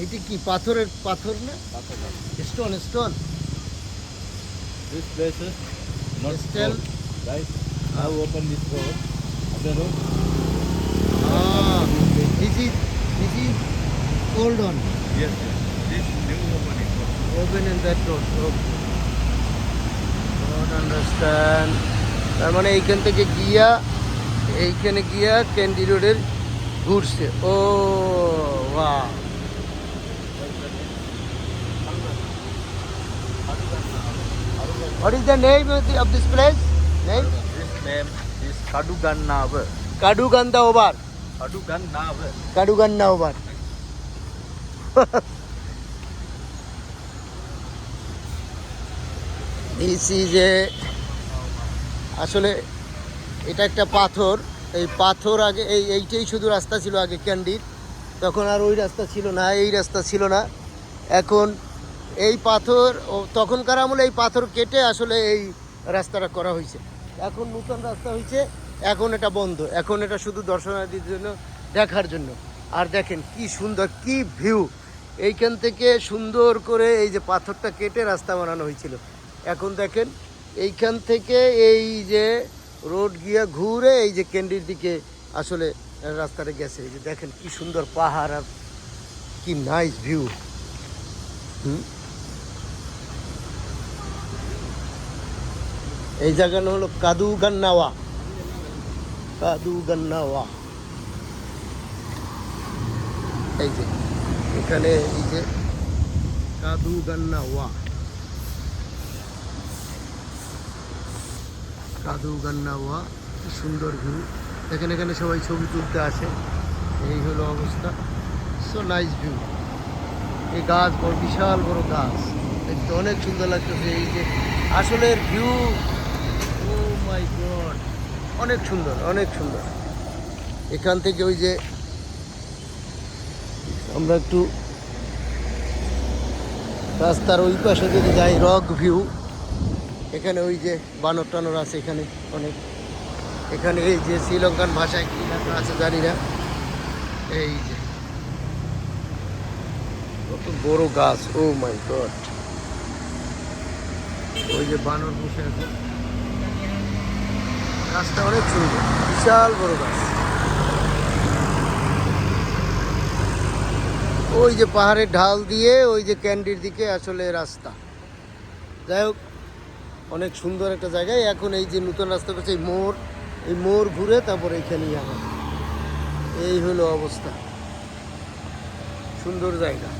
এইটি কি পাথরের পাথর না? Stone stone. Other this is is Yes, yes. This new understand তার মানে এইখান থেকে গিয়া এইখানে গিয়া ক্যান্ডি রোডের ঘুরছে। ও ওয়া What is the name of, the, of this place? Name? This name is Obar. Kadugannavar. Kadugannavar this is a আসলে এটা একটা পাথর এই পাথর আগে এই এইটাই শুধু রাস্তা ছিল আগে ক্যান্ডির তখন আর ওই রাস্তা ছিল না এই রাস্তা ছিল না এখন এই পাথর তখনকার আমলে এই পাথর কেটে আসলে এই রাস্তাটা করা হয়েছে। এখন নতুন রাস্তা হয়েছে, এখন এটা বন্ধ। এখন এটা শুধু দর্শনার্থীর জন্য দেখার জন্য। আর দেখেন কি সুন্দর, কি ভিউ এইখান থেকে সুন্দর করে এই যে পাথরটা কেটে রাস্তা বানানো হয়েছিল। এখন দেখেন, এইখান থেকে এই যে রোড গিয়া ঘুরে এই যে ক্যান্ডির দিকে আসলে রাস্তাটা গেছে। এই যে দেখেন কি সুন্দর পাহাড় আর কি নাইস ভিউ হুম? এই জায়গাটা হলো কাদু গান্নাওয়া। কাদু গান্নাওয়া। এই যে, এখানে এই যে কাদু গান্নাওয়া। কাদু গান্নাওয়া সুন্দর ভিউ এখানে এখানে সবাই ছবি তুলতে আসে। এই হলো অবস্থা। সো নাইস ভিউ এই গাছ বড়, বিশাল বড় গাছ। দেখতে অনেক সুন্দর লাগতেছে। এই যে আসলে ভিউ অনেক সুন্দর অনেক সুন্দর। এখান থেকে ওই যে আমরা একটু রাস্তার ওই পাশে যদি যাই, রক ভিউ, এখানে ওই যে বানর টানর আছে এখানে অনেক। এখানে এই যে শ্রীলঙ্কান ভাষায় কি লেখা আছে জানি না। এই যে। কত বড় গাছ ও মাই গড ওই যে বানর বসে আছে। গাছটা অনেক সুন্দর বিশাল বড় গাছ। ওই যে পাহাড়ের ঢাল দিয়ে ওই যে ক্যান্ডির দিকে আসলে রাস্তা। যাই হোক, অনেক সুন্দর একটা জায়গায়। এখন এই যে নতুন রাস্তা পেয়েছে, এই মোড় এই মোড় ঘুরে তারপর এইখানেই আমার এই হলো অবস্থা। সুন্দর জায়গা।